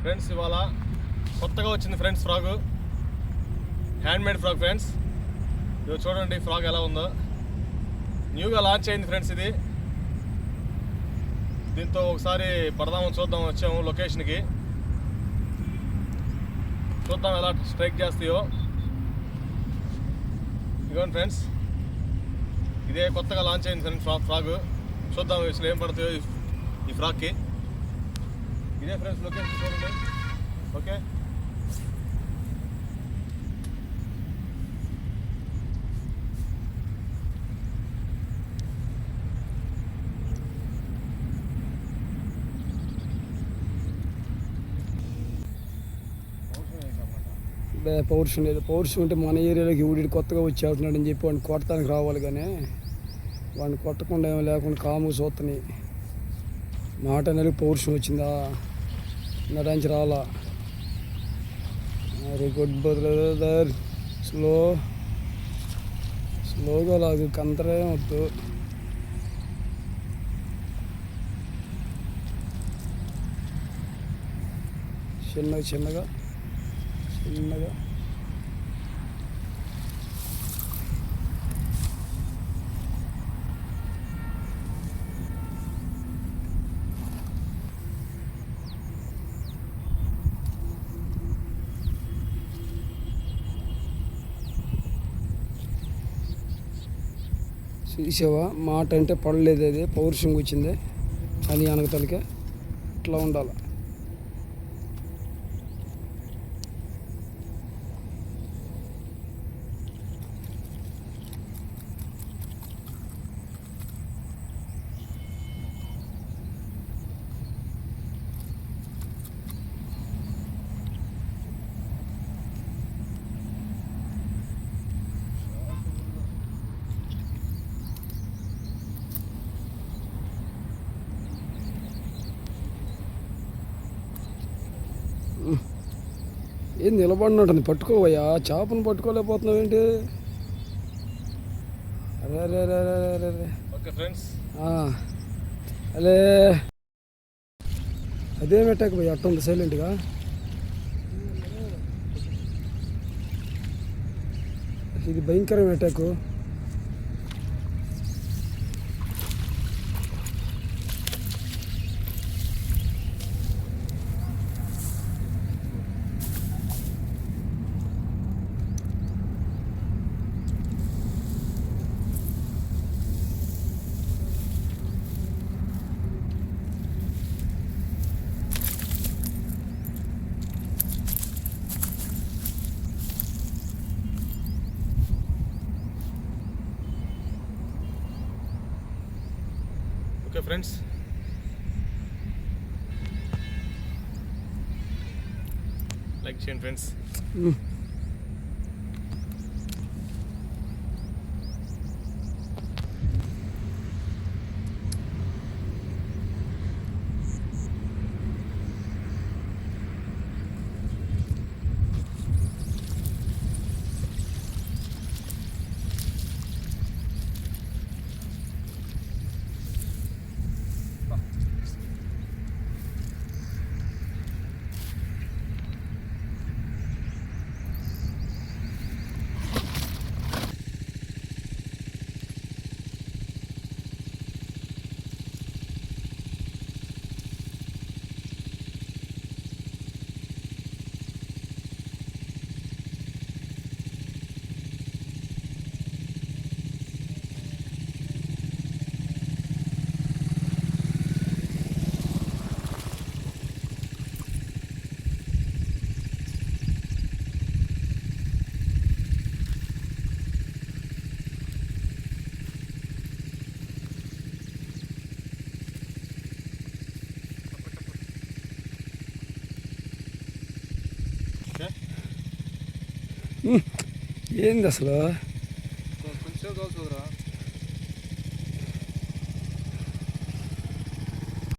Friends ఇవాళ కొత్తగా వచ్చింది friends frog. Hand made frog friends. ఇది చూడండి ఫ్రాగ్ ఎలా ఉందో. న్యూగా లాంచ్ అయింది ఫ్రెండ్స్ ఇది. దీంతో ఒకసారి పడదామని చూద్దాం వచ్చాము లొకేషన్కి. చూద్దాం ఎలా స్ట్రైక్ చేస్తాయో. ఇదిగోండి ఫ్రెండ్స్. ఇదే కొత్తగా లాంచ్ అయింది ఫ్రెండ్స్ ఫ్రాగ్. చూద్దాం అసలు ఏం పడతాయో ఈ- ఈ ఫ్రాక్కి ఇదే ఫ్రెండ్స్ లొకేషన్ చూడండి ఓకే పౌరుషం లేదు పౌరుషం ఉంటే మన ఏరియాలోకి ఊడి కొత్తగా వచ్చి అని చెప్పి వాడిని కొట్టడానికి రావాలి కానీ వాడిని కొట్టకుండా ఏమో లేకుండా కాము చూస్తున్నాయి. మాట నెలకు పౌరుషం వచ్చిందా? నడానికి రాలా వెరీ గుడ్ బ్రదర్ స్లో స్లోగా లాగు కంతరే వద్దు. చిన్నగా చిన్నగా చిన్నగా. చూసావా? మాట అంటే పడలేదు అది. పౌరుషంగా వచ్చింది. అని అనగతలకే ఇట్లా ఉండాలి. ఏం నిలబడినట్టుంది పట్టుకోవయ్యా. చేపను పట్టుకోలేకపోతున్నావు ఏంటి? అరే అరే అరే అరే అరే అరే ఓకే ఫ్రెండ్స్. ఆ, అలే. అదేం పోయి అట్ట ఉంది సైలెంట్గా. ఇది భయంకరమైన అటాకు ఓకే ఫ్రెండ్స్ లైక్ చేయండి ఫ్రెండ్స్ ఉమ్. ఓకే ఏంది అసలు? కొంచెం కాల్చుకురా